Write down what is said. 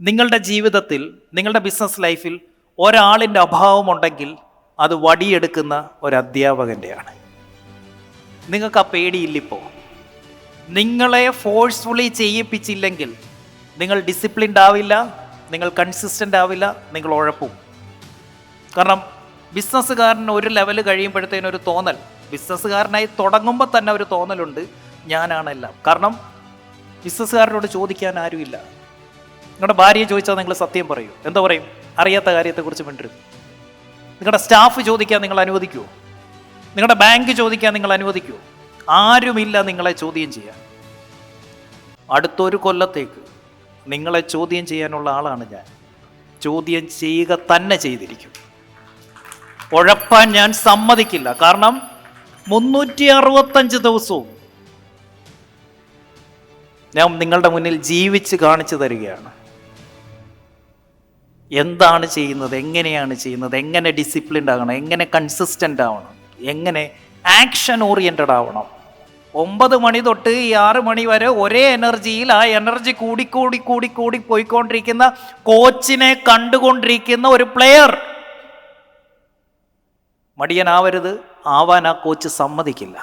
നിങ്ങളുടെ ജീവിതത്തിൽ നിങ്ങളുടെ ബിസിനസ് ലൈഫിൽ ഒരാളിന്റെ അഭാവമുണ്ടെങ്കിൽ അത് വടിയെടുക്കുന്ന ഒരു അധ്യാപകന്റെയാണ്. നിങ്ങൾക്ക് ആ പേടിയില്ലിപ്പോൾ നിങ്ങളെ ഫോഴ്സ്ഫുള്ളി ചെയ്യിപ്പിച്ചില്ലെങ്കിൽ നിങ്ങൾ ഡിസിപ്ലിൻഡ് ആവില്ല നിങ്ങൾ കൺസിസ്റ്റന്റ് ആവില്ല നിങ്ങൾ ഉഴപ്പും. കാരണം ബിസിനസ്സുകാരന് ഒരു ലെവൽ കഴിയുമ്പോഴത്തേനും ഒരു തോന്നൽ. ബിസിനസ്സുകാരനായി തുടങ്ങുമ്പോൾ തന്നെ ഒരു തോന്നലുണ്ട് ഞാനാണെല്ലാം. കാരണം ബിസിനസ്സുകാരനോട് ചോദിക്കാൻ ആരുമില്ല. നിങ്ങളുടെ ഭാര്യയെ ചോദിച്ചാൽ നിങ്ങൾ സത്യം പറയൂ. എന്താ പറയും? അറിയാത്ത കാര്യത്തെക്കുറിച്ച് മിണ്ടരുത്. നിങ്ങളുടെ സ്റ്റാഫ് ചോദിക്കാൻ നിങ്ങൾ അനുവദിക്കുമോ നിങ്ങളുടെ ബാങ്ക് ചോദിക്കാൻ നിങ്ങൾ അനുവദിക്കുമോ ആരുമില്ല നിങ്ങളെ ചോദ്യം ചെയ്യാൻ. അടുത്തൊരു കൊല്ലത്തേക്ക് നിങ്ങളെ ചോദ്യം ചെയ്യാനുള്ള ആളാണ് ഞാൻ. ചോദ്യം ചെയ്യുക തന്നെ ചെയ്തിരിക്കും. ഉഴപ്പാൻ ഞാൻ സമ്മതിക്കില്ല. കാരണം മുന്നൂറ്റി അറുപത്തഞ്ച് ദിവസവും ഞാൻ നിങ്ങളുടെ മുന്നിൽ ജീവിച്ച് കാണിച്ചു തരികയാണ്. എന്താണ് ചെയ്യുന്നത് എങ്ങനെയാണ് ചെയ്യുന്നത് എങ്ങനെ ഡിസിപ്ലിൻഡ് ആകണം എങ്ങനെ കൺസിസ്റ്റന്റ് ആവണം എങ്ങനെ ആക്ഷൻ ഓറിയന്റഡ് ആവണം. ഒമ്പത് മണി തൊട്ട് ഈ ആറ് മണി വരെ ഒരേ എനർജിയിൽ ആ എനർജി കൂടിക്കൂടി കൂടി കൂടി പോയിക്കൊണ്ടിരിക്കുന്ന കോച്ചിനെ കണ്ടുകൊണ്ടിരിക്കുന്ന ഒരു പ്ലെയർ മടിയനാവരുത് ആവാൻ ആ കോച്ച് സമ്മതിക്കില്ല.